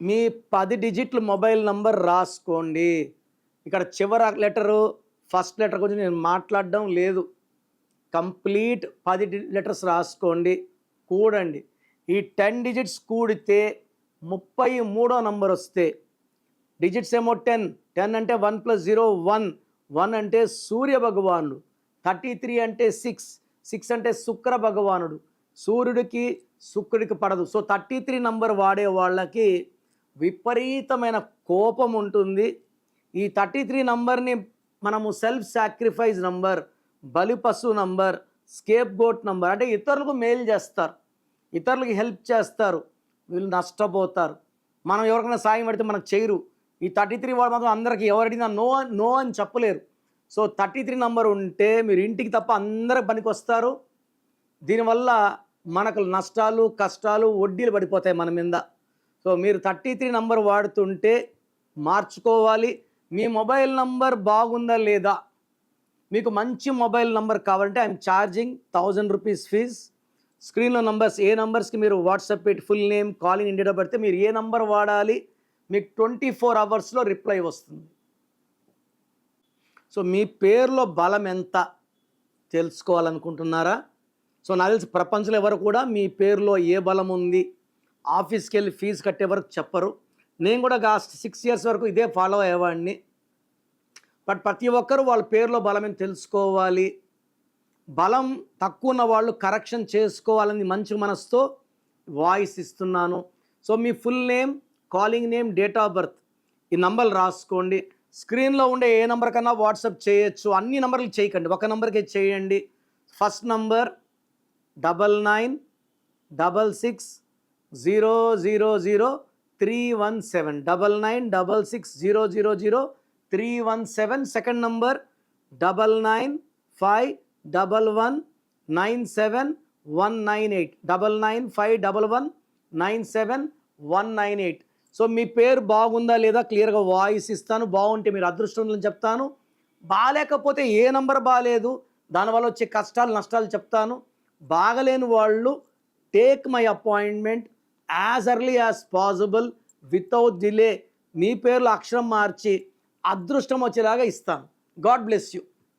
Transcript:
మీ పది డిజిట్ల mobile number రాసుకోండి. ఇక్కడ చివరి లెటరు ఫస్ట్ లెటర్ గురించి నేను మాట్లాడడం లేదు. కంప్లీట్ పది లెటర్స్ రాసుకోండి. కూడండి. ఈ టెన్ డిజిట్స్ కూడితే ముప్పై మూడో నంబర్ వస్తే డిజిట్స్ ఏమో టెన్ టెన్ అంటే one plus zero one. One అంటే సూర్య భగవానుడు. థర్టీ త్రీ అంటే సిక్స్. సిక్స్ అంటే శుక్ర భగవానుడు. సూర్యుడికి శుక్రుడికి పడదు. సో థర్టీ త్రీ నంబర్ వాడే వాళ్ళకి విపరీతమైన కోపం ఉంటుంది. ఈ థర్టీ త్రీ నంబర్ని మనము సెల్ఫ్ సాక్రిఫైస్ నంబర్ బలిపశు నంబర్ స్కేప్ గోట్ నంబర్ అంటే ఇతరులకు మేలు చేస్తారు. ఇతరులకు హెల్ప్ చేస్తారు. వీళ్ళు నష్టపోతారు. మనం ఎవరికైనా సాయం పడితే మనకు చేయరు. ఈ థర్టీ త్రీ వాళ్ళు మాత్రం అందరికి ఎవరడినా నో నో అని చెప్పలేరు. సో థర్టీ త్రీ నంబర్ ఉంటే మీరు ఇంటికి తప్ప అందరికి పనికి వస్తారు దీనివల్ల మనకు నష్టాలు కష్టాలు వడ్డీలు పడిపోతాయి మన మీద. సో మీరు థర్టీ త్రీ నంబర్ వాడుతుంటే మార్చుకోవాలి. మీ మొబైల్ నంబర్ బాగుందా లేదా? మీకు మంచి మొబైల్ నంబర్ కావాలంటే I'm charging thousand rupees fees. స్క్రీన్లో నంబర్స్ ఏ నంబర్స్కి మీరు వాట్సాప్ పెట్టి ఫుల్ నేమ్ కాలింగ్ ఇండియా పెడితే మీరు ఏ నంబర్ వాడాలి మీకు ట్వంటీ ఫోర్ అవర్స్లో రిప్లై వస్తుంది. సో మీ పేరులో బలం ఎంత తెలుసుకోవాలనుకుంటున్నారా? సో నాకు తెలిసి ప్రపంచంలో ఎవరు కూడా మీ పేరులో ఏ బలం ఉంది ఆఫీస్కి వెళ్ళి ఫీజు కట్టే వరకు చెప్పరు. నేను కూడా కాస్ట్ సిక్స్ ఇయర్స్ వరకు ఇదే ఫాలో అయ్యేవాడిని. బట్ ప్రతి ఒక్కరూ వాళ్ళ పేరులో బలమే తెలుసుకోవాలి? బలం తక్కువ ఉన్న వాళ్ళు కరెక్షన్ చేసుకోవాలని మంచి మనసుతో వాయిస్ ఇస్తున్నాను. So me full name calling name date of birth ఈ నంబర్లు రాసుకోండి. స్క్రీన్లో ఉండే ఏ నెంబర్ కన్నా వాట్సాప్ చేయొచ్చు. అన్ని నెంబర్లు చేయకండి. ఒక నెంబర్కే చేయండి. First number double nine double six zero zero zero three one seven double nine double six zero zero zero three one seven second number double nine five double one nine seven one nine eight double nine five double one nine seven one nine eight so మీ పేరు బాగుందా లేదా? క్లియర్గా voice ఇస్తాను. బాగుంటే మీరు అదృష్టం చెప్తాను. బాగాలేకపోతే ఏ నంబర్ బాగాలేదు? దానివల్ల వచ్చే కష్టాలు నష్టాలు చెప్తాను. బాగలేని వాళ్ళు take my appointment as early as possible without delay మీ పేర్లు అక్షరం మార్చి అదృష్టం వచ్చేలాగా ఇస్తాను. God bless you